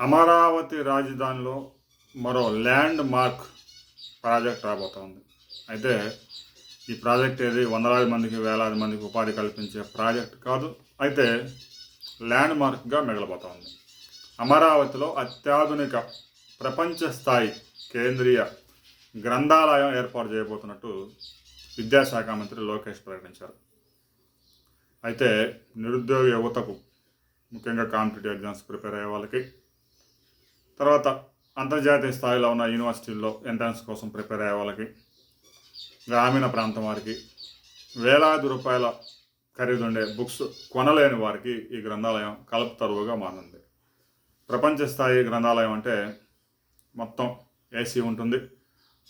అమరావతి రాజధానిలో మరో land mark project రాబోతోంది. అయితే ఈ ప్రాజెక్ట్ ఏది? వందలాది మందికి వేలాది మందికి ఉపాధి కల్పించే ప్రాజెక్ట్ కాదు. అయితే ల్యాండ్ మార్క్గా మిగలబోతోంది. అమరావతిలో అత్యాధునిక ప్రపంచ స్థాయి కేంద్రీయ గ్రంథాలయం ఏర్పాటు చేయబోతున్నట్టు విద్యాశాఖ మంత్రి లోకేష్ ప్రకటించారు. అయితే నిరుద్యోగ యువతకు ముఖ్యంగా కాంపిటేటివ్ ఎగ్జామ్స్ ప్రిపేర్ అయ్యే వాళ్ళకి తర్వాత అంతర్జాతీయ స్థాయిలో ఉన్న యూనివర్సిటీల్లో ఎంట్రన్స్ కోసం ప్రిపేర్ అయ్యే వాళ్ళకి గ్రామీణ ప్రాంతం వారికి వేలాది రూపాయల ఖరీదుండే బుక్స్ కొనలేని వారికి ఈ గ్రంథాలయం కలుపుతరువుగా మారింది. ప్రపంచ స్థాయి గ్రంథాలయం అంటే మొత్తం ఏసీ ఉంటుంది.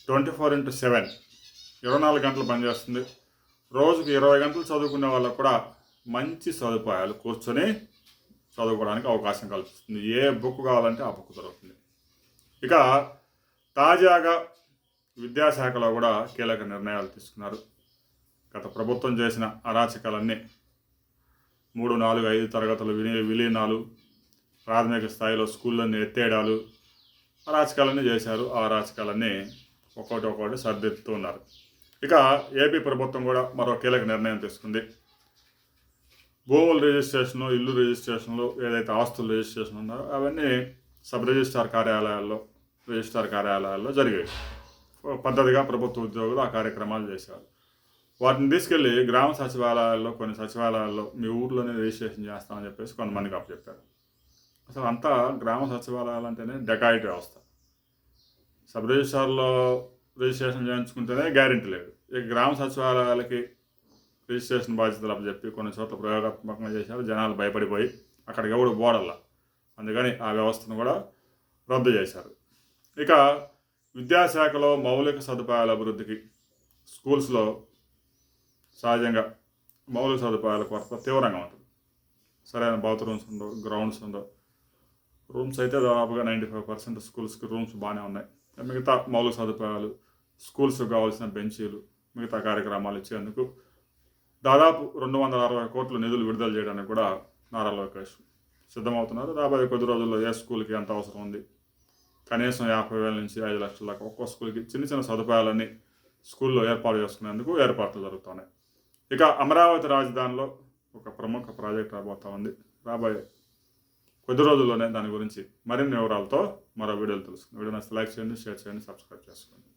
ట్వంటీ ఫోర్ ఇంటూ సెవెన్ ఇరవై నాలుగు గంటలు పనిచేస్తుంది. రోజుకి ఇరవై గంటలు చదువుకునే వాళ్ళకు కూడా మంచి సదుపాయాలు కూర్చొని చదువుకోవడానికి అవకాశం కల్పిస్తుంది. ఏ బుక్ కావాలంటే ఆ బుక్ దొరుకుతుంది. ఇక తాజాగా విద్యాశాఖలో కూడా కీలక నిర్ణయాలు తీసుకున్నారు. గత ప్రభుత్వం చేసిన అరాచకాలన్నీ మూడు నాలుగు ఐదు తరగతుల విని విలీనాలు ప్రాథమిక స్థాయిలో స్కూళ్ళన్నీ ఎత్తేయడాలు అరాచకాలన్నీ చేశారు. ఆ అరాచకాలన్నీ ఒక్కోటి ఒక్కొక్కటి సర్దిద్దుతూ ఉన్నారు ఇక ఏపీ ప్రభుత్వం కూడా మరో కీలక నిర్ణయం తీసుకుంది. భూముల రిజిస్ట్రేషను ఇల్లు రిజిస్ట్రేషన్లు ఏదైతే ఆస్తుల రిజిస్ట్రేషన్ ఉన్నారో అవన్నీ సబ్ రిజిస్ట్రార్ కార్యాలయాల్లో రిజిస్ట్రార్ కార్యాలయాల్లో జరిగాయి. పద్ధతిగా ప్రభుత్వ ఉద్యోగులు ఆ కార్యక్రమాలు చేసేవారు వాటిని తీసుకెళ్ళి గ్రామ సచివాలయాల్లో కొన్ని సచివాలయాల్లో మీ ఊర్లోనే రిజిస్ట్రేషన్ చేస్తామని చెప్పేసి కొంతమందికి అప్పచెప్పారు. అసలు అంతా గ్రామ సచివాలయాలు అంటేనే డెకాయిట్ వ్యవస్థ. సబ్ రిజిస్ట్రార్లో రిజిస్ట్రేషన్ చేయించుకుంటేనే గ్యారెంటీ లేదు. ఇక గ్రామ సచివాలయాలకి రిజిస్ట్రేషన్ బాధ్యతలు అప్పచెప్పి కొన్ని చోట్ల ప్రయోగాత్మకంగా చేశారు. జనాలు భయపడిపోయి అక్కడికి ఎవడు బోడల్లా అందుకని ఆ వ్యవస్థను కూడా రద్దు చేశారు. ఇక విద్యాశాఖలో మౌలిక సదుపాయాల అభివృద్ధికి స్కూల్స్లో సహజంగా మౌలిక సదుపాయాల కొరత తీవ్రంగా ఉంటుంది. సరైన బాత్రూమ్స్ ఉండవు గ్రౌండ్స్ ఉండవు రూమ్స్ అయితే దాదాపుగా నైంటీ ఫైవ్ పర్సెంట్ స్కూల్స్కి రూమ్స్ బాగానే ఉన్నాయి. మిగతా మౌలిక సదుపాయాలు స్కూల్స్కి కావాల్సిన బెంచీలు మిగతా కార్యక్రమాలు ఇచ్చేందుకు దాదాపు రెండు వందల అరవై కోట్ల నిధులు విడుదల చేయడానికి కూడా నారా లోకేష్ సిద్ధమవుతున్నారు. రాబోయే కొద్ది రోజుల్లో ఏ స్కూల్కి ఎంత అవసరం ఉంది? కనీసం యాభై వేల నుంచి ఐదు లక్షల దాకా ఒక్కో స్కూల్కి చిన్న చిన్న సదుపాయాలన్నీ స్కూల్లో ఏర్పాటు చేసుకునేందుకు ఏర్పాట్లు జరుగుతున్నాయి. ఇక అమరావతి రాజధానిలో ఒక ప్రముఖ ప్రాజెక్ట్ రాబోతా ఉంది. రాబోయే కొద్ది రోజుల్లోనే దాని గురించి మరిన్ని వివరాలతో మరో వీడియోలు తెలుసుకుందాం. వీడియో నచ్చితే లైక్ చేయండి షేర్ చేయండి సబ్స్క్రైబ్ చేసుకోండి.